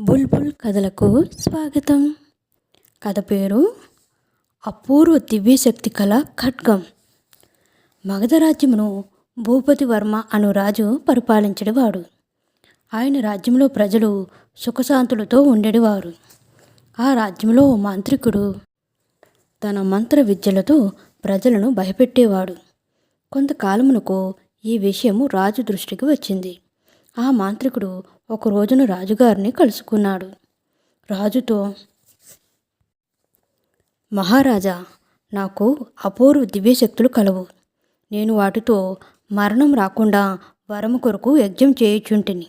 బుల్బుల్ కథలకు స్వాగతం. కథ పేరు అపూర్వ దివ్యశక్తి కళ ఖడ్గం. మగధ రాజ్యమును భూపతి వర్మ అను రాజు పరిపాలించేవాడు ఆయన రాజ్యంలో ప్రజలు సుఖశాంతులతో ఉండేవారు. ఆ రాజ్యంలో ఓ మాంత్రికుడు తన మంత్ర విద్యలతో ప్రజలను భయపెట్టేవాడు. కొంతకాలమునకు ఈ విషయము రాజు దృష్టికి వచ్చింది. ఆ మాంత్రికుడు ఒక రోజున రాజుగారిని కలుసుకున్నాడు. రాజుతో మహారాజా నాకు అపూర్వ దివ్యశక్తులు కలవు. నేను వాటితో మరణం రాకుండా వరము కొరకు యజ్ఞం చేయుచుంటిని.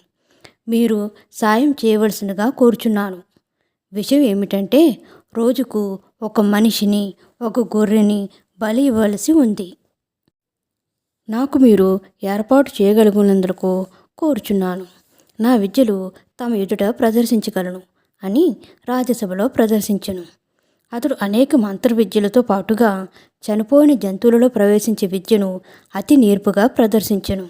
మీరు సాయం చేయవలసిందిగా కోరుచున్నాను. విషయం ఏమిటంటే రోజుకు ఒక మనిషిని ఒక గొర్రెని బలి ఇవ్వవలసి ఉంది. నాకు మీరు ఏర్పాటు చేయగలిగినందుకు కోరుచున్నాను. నా విద్యలు తమ ఎదుట ప్రదర్శించగలను అని రాజ్యసభలో ప్రదర్శించను. అతడు అనేక మంత్ర విద్యలతో పాటుగా చనిపోయిన జంతువులలో ప్రవేశించే విద్యను అతి నేర్పుగా ప్రదర్శించెను.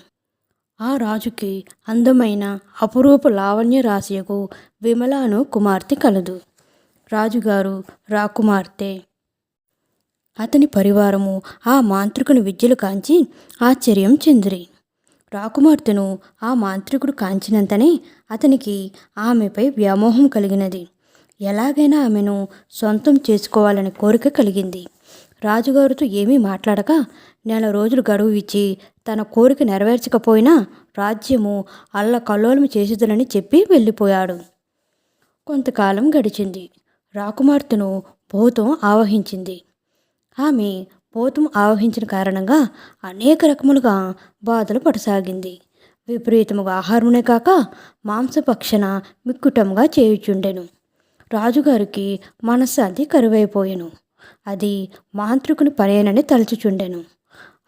ఆ రాజుకి అందమైన అపురూప లావణ్య రాశియకు విమలాను కుమార్తె కలదు. రాజుగారు రాకుమార్తె. అతని పరివారము ఆ మాంత్రికుని విద్యలు కాంచి ఆశ్చర్యం చెందిరి. రాకుమార్తెను ఆ మాంత్రికుడు కాంచినంతనే అతనికి ఆమెపై వ్యామోహం కలిగినది. ఎలాగైనా ఆమెను సొంతం చేసుకోవాలనే కోరిక కలిగింది. రాజుగారితో ఏమీ మాట్లాడక నెల రోజులు గడువు ఇచ్చి తన కోరిక నెరవేర్చకపోయినా రాజ్యము అల్ల కల్లోలం చేసేదనని చెప్పి వెళ్ళిపోయాడు. కొంతకాలం గడిచింది. రాకుమార్తెను భూతం ఆవహించింది. ఆమె పోతుము ఆవహించిన కారణంగా అనేక రకములుగా బాధలు పడసాగింది. విపరీతముగా ఆహారమునే కాక మాంసపక్షణ మిక్కుటంగా చేయుచుండెను. రాజుగారికి మనశ్శాంతి కరువైపోయెను. అది మాంత్రికుని పనేనని తలచుచుండెను.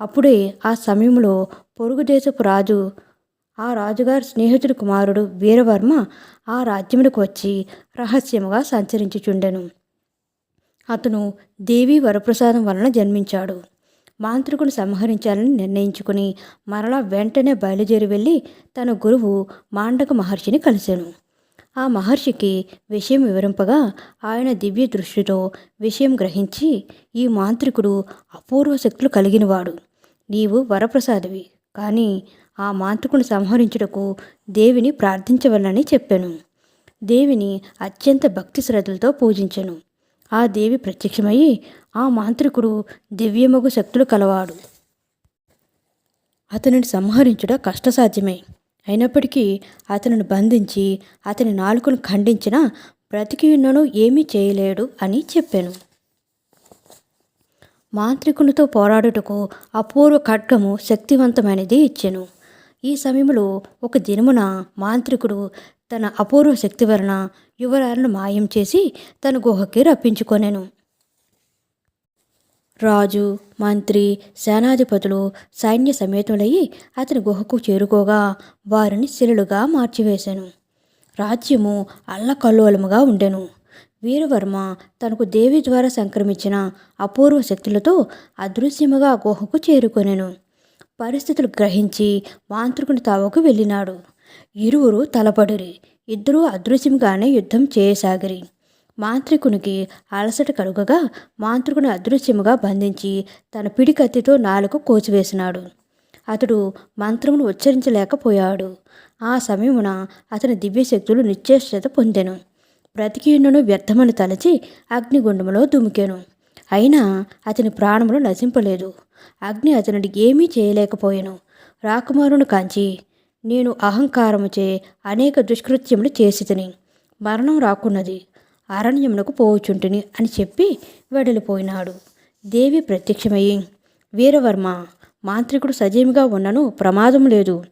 అప్పుడే ఆ సమయంలో పొరుగు దేశపు రాజు ఆ రాజుగారి స్నేహితుడి కుమారుడు వీరవర్మ ఆ రాజ్యములకు వచ్చి రహస్యముగా సంచరించుచుండెను. అతను దేవి వరప్రసాదం వలన జన్మించాడు. మాంత్రికుని సంహరించాలని నిర్ణయించుకుని మరలా వెంటనే బయలుదేరి వెళ్ళి తన గురువు మాండక మహర్షిని కలిశాను ఆ మహర్షికి విషయం వివరింపగా ఆయన దివ్య దృష్టితో విషయం గ్రహించి ఈ మాంత్రికుడు అపూర్వ శక్తులు కలిగినవాడు. నీవు వరప్రసాదవి. కానీ ఆ మాంత్రికుని సంహరించుటకు దేవిని ప్రార్థించవలనని చెప్పాను. దేవిని అత్యంత భక్తి శ్రద్ధలతో పూజించను. ఆ దేవి ప్రత్యక్షమయ్యి ఆ మాంత్రికుడు దివ్యమగు శక్తులు కలవాడు. అతనిని సంహరించుట కష్టసాధ్యమే. అయినప్పటికీ అతనిని బంధించి అతని నాలుకను ఖండించిన బ్రతికియున్నను ఏమీ చేయలేడు అని చెప్పాను. మాంత్రికునితో పోరాడుటకు అపూర్వ ఖడ్గము శక్తివంతమైనది ఇచ్చాను. ఈ సమయంలో ఒక దినమున మాంత్రికుడు తన అపూర్వ శక్తి వలన యువరాలను మాయం చేసి తన గుహకి రప్పించుకొనెను. రాజు మంత్రి సేనాధిపతులు సైన్య సమేతులయ్యి అతని గుహకు చేరుకోగా వారిని శిలులుగా మార్చివేశాను రాజ్యము అల్లకల్లోలముగా ఉండెను. వీరవర్మ తనకు దేవి ద్వారా సంక్రమించిన అపూర్వ శక్తులతో అదృశ్యముగా గుహకు చేరుకొనెను. పరిస్థితులు గ్రహించి మాంత్రికుని తావకు వెళ్ళినాడు. ఇరువురు తలపడిరి. ఇద్దరూ అదృశ్యంగానే యుద్ధం చేయసాగిరి. మాంత్రికునికి అలసట కలుగగా మాంత్రికుని అదృశ్యముగా బంధించి తన పిడికత్తితో నాలుగు కోచివేసినాడు. అతడు మంత్రమును ఉచ్చరించలేకపోయాడు. ఆ సమయమున అతని దివ్యశక్తులు నిశ్చేష్టత పొందెను. బ్రతికియున్నను వ్యర్థమని తలచి అగ్నిగుండములో దుమికెను. అయినా అతని ప్రాణములు నశింపలేదు. అగ్ని అతనికి ఏమీ చేయలేకపోయాను. రాకుమారుని కాంచి నేను అహంకారముచే అనేక దుష్కృత్యములు చేసితిని. మరణం రాకున్నది. అరణ్యమునకు పోవుచుంటిని అని చెప్పి వెడలిపోయినాడు. దేవి ప్రత్యక్షమయ్యి వీరవర్మ మాంత్రికుడు సజీవిగా ఉన్నను ప్రమాదం లేదు.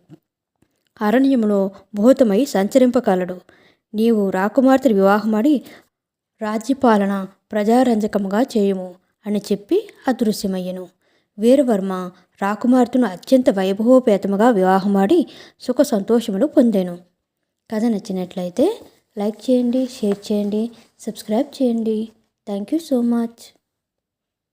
అరణ్యములో భూతమై సంచరింపగలడు నీవు రాకుమార్తె వివాహమాడి రాజ్యపాలన ప్రజారంజకముగా చేయుము అని చెప్పి అదృశ్యమయ్యను. వీరవర్మ రాకుమార్తెను అత్యంత వైభవోపేతముగా వివాహమాడి సుఖ సంతోషములు పొందాను. కథ నచ్చినట్లయితే లైక్ చేయండి షేర్ చేయండి సబ్స్క్రైబ్ చేయండి. Thank you so much.